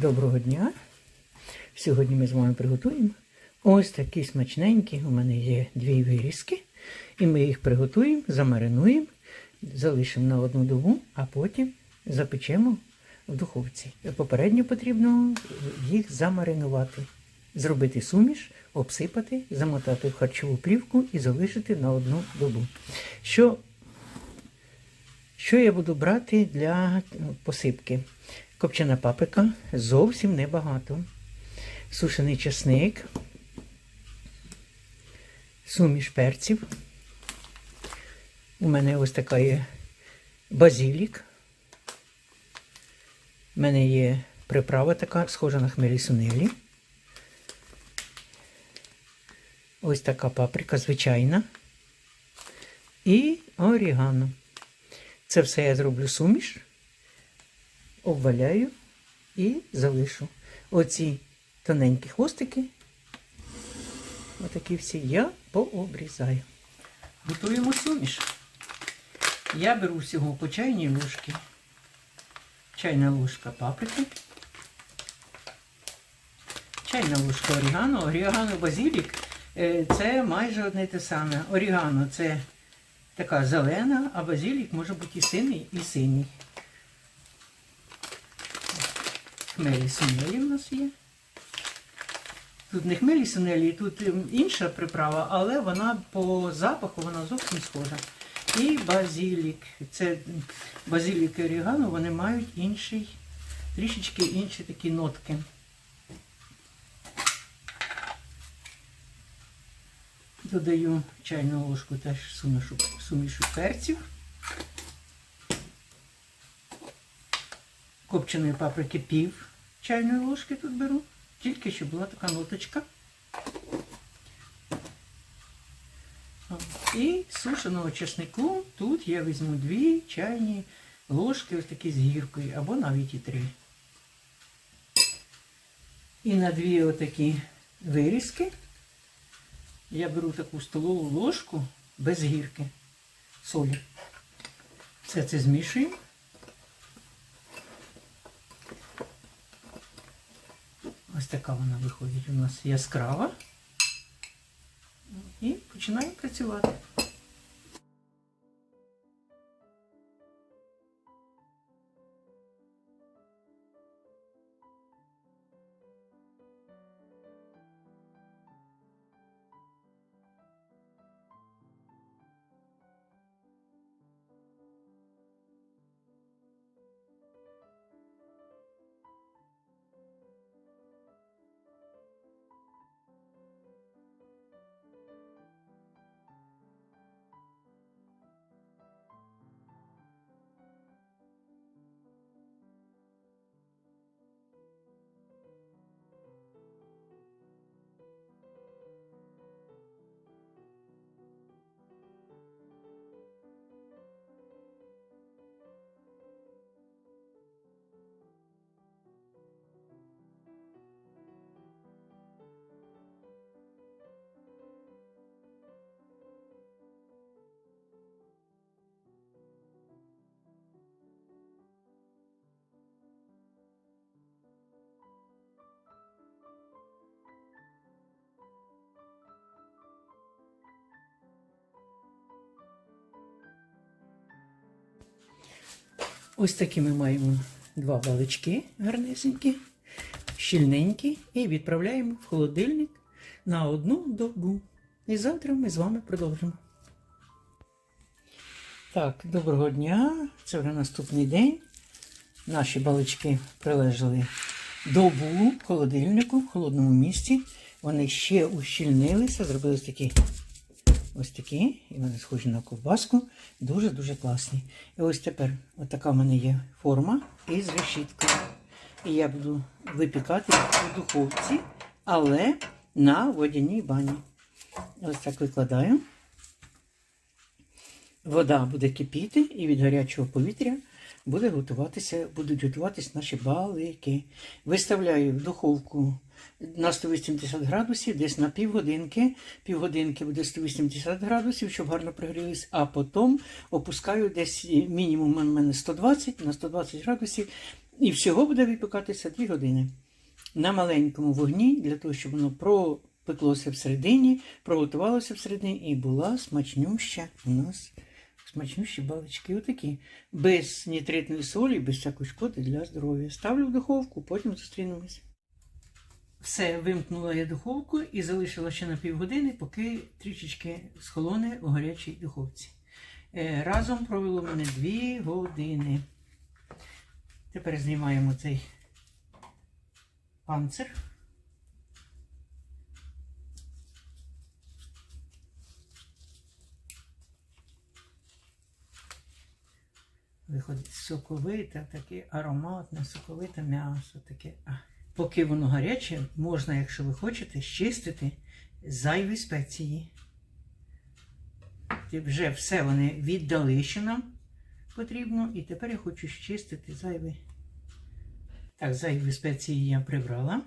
Доброго дня! Сьогодні ми з вами приготуємо ось такі смачненькі. У мене є дві вирізки. І ми їх приготуємо, замаринуємо, залишимо на одну добу, а потім запечемо в духовці. Попередньо потрібно їх замаринувати, зробити суміш, обсипати, замотати в харчову плівку і залишити на одну добу. Що що я буду брати для посипки? Копчена паприка зовсім небагато. Сушений чесник, суміш перців. У мене ось така є базилік. У мене є приправа така, схожа на хмелі сунелі. Ось така паприка звичайна. І орігано. Це все я зроблю суміш, обваляю і залишу. Оці тоненькі хвостики, отакі всі я пообрізаю. Готуємо суміш. Я беру всього по чайній ложці. Чайна ложка паприки. Чайна ложка орігано. Орігано базилік е, це майже одне те саме. Орігано це така зелена, а базилік може бути і синий, і синій. Хмелі сунелі в нас є. Тут не хмелі сунелі, тут ем, інша приправа, але вона по запаху вона зовсім схожа. І базилік. Це м, базилік і орігано, вони мають інший, трішечки інші такі нотки. Додаю чайну ложку теж сумішу, сумішу перців. Копченої паприки пів чайної ложки тут беру, тільки щоб була така ноточка. І сушеного чеснику тут я візьму дві чайні ложки, ось такі з гіркою, або навіть і три. І на дві отакі вирізки я беру таку столову ложку без гірки солі. Все це змішуємо. Така вона виходить у нас яскрава. І починаємо працювати. Ось такі ми маємо два балички гарнесенькі, щільненькі, і відправляємо в холодильник на одну добу. І завтра ми з вами продовжимо. Так, доброго дня. Це вже наступний день. Наші балички прилежали добу в холодильнику в холодному місці. Вони ще ущільнилися, зробили ось такі ось такі, і вони схожі на ковбаску. Дуже-дуже класні. І ось тепер отака в мене є форма із решіткою. І я буду випікати у духовці, але на водяній бані. Ось так викладаю. Вода буде кипіти, і від гарячого повітря буде готуватися, будуть готуватися наші балики. Виставляю в духовку на 180 градусів, десь на півгодинки. Півгодинки буде 180 градусів, щоб гарно пригрілись, а потім опускаю десь мінімум у мене 120 на 120 градусів І всього буде випікатися 2 години на маленькому вогні, для того, щоб воно пропеклося всередині, приготувалося всередині і була смачнюща у нас смачнющі балички. Отакі. Без нітритної солі, без всякої шкоди для здоров'я. Ставлю в духовку, потім зустрінемось. Все, вимкнула я духовку і залишила ще на півгодини, поки трішечки схолоне у гарячій духовці. Е, Разом провело мене 2 години. Тепер знімаємо цей панцир. Виходить соковите, таке ароматне, соковите м'ясо. Таке. Поки воно гаряче, можна, якщо ви хочете, щистити зайві спеції. Вже все вони віддали, що нам потрібно, і тепер я хочу щистити зайві. Так, зайві спеції я прибрала.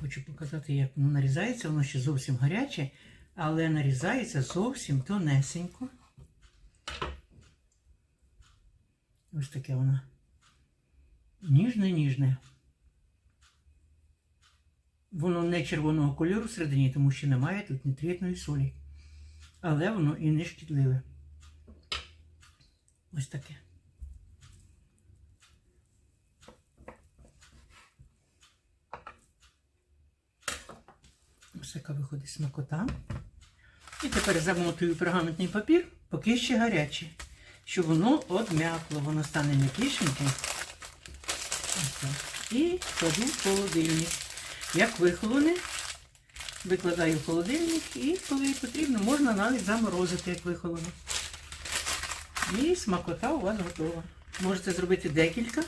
Хочу показати, як воно нарізається. Воно ще зовсім гаряче, але нарізається зовсім тонесенько. Ось таке воно. Ніжне-ніжне. Воно не червоного кольору всередині, тому що немає тут нітритної солі. Але воно і не шкідливе. Ось таке. Ось така виходить смакота. І тепер замотую пергаментний папір, поки ще гаряче, щоб воно одм'якло, воно стане м'якішеньким. І кладу в холодильник. Як вихолоне, викладаю в холодильник і коли потрібно, можна навіть заморозити, як вихолоне. І смакота у вас готова. Можете зробити декілька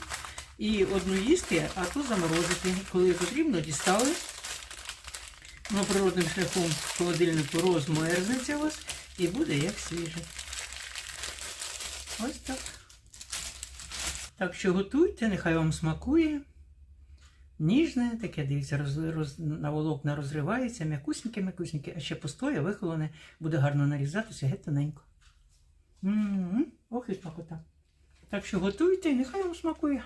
і одну їсти, а то заморозити. Коли потрібно, дістали. Ну, природним шляхом в холодильнику розмерзнеться у вас і буде як свіже. Ось так. Так що готуйте, нехай вам смакує. Ніжне, таке, дивіться, роз, роз, на волокна розривається, м'якусіньке, м'якусіньке, а ще постоє, вихолоне, буде гарно нарізатися, геть тоненько. М-м-м, Ох і смакота. Так що готуйте, і нехай вам смакує.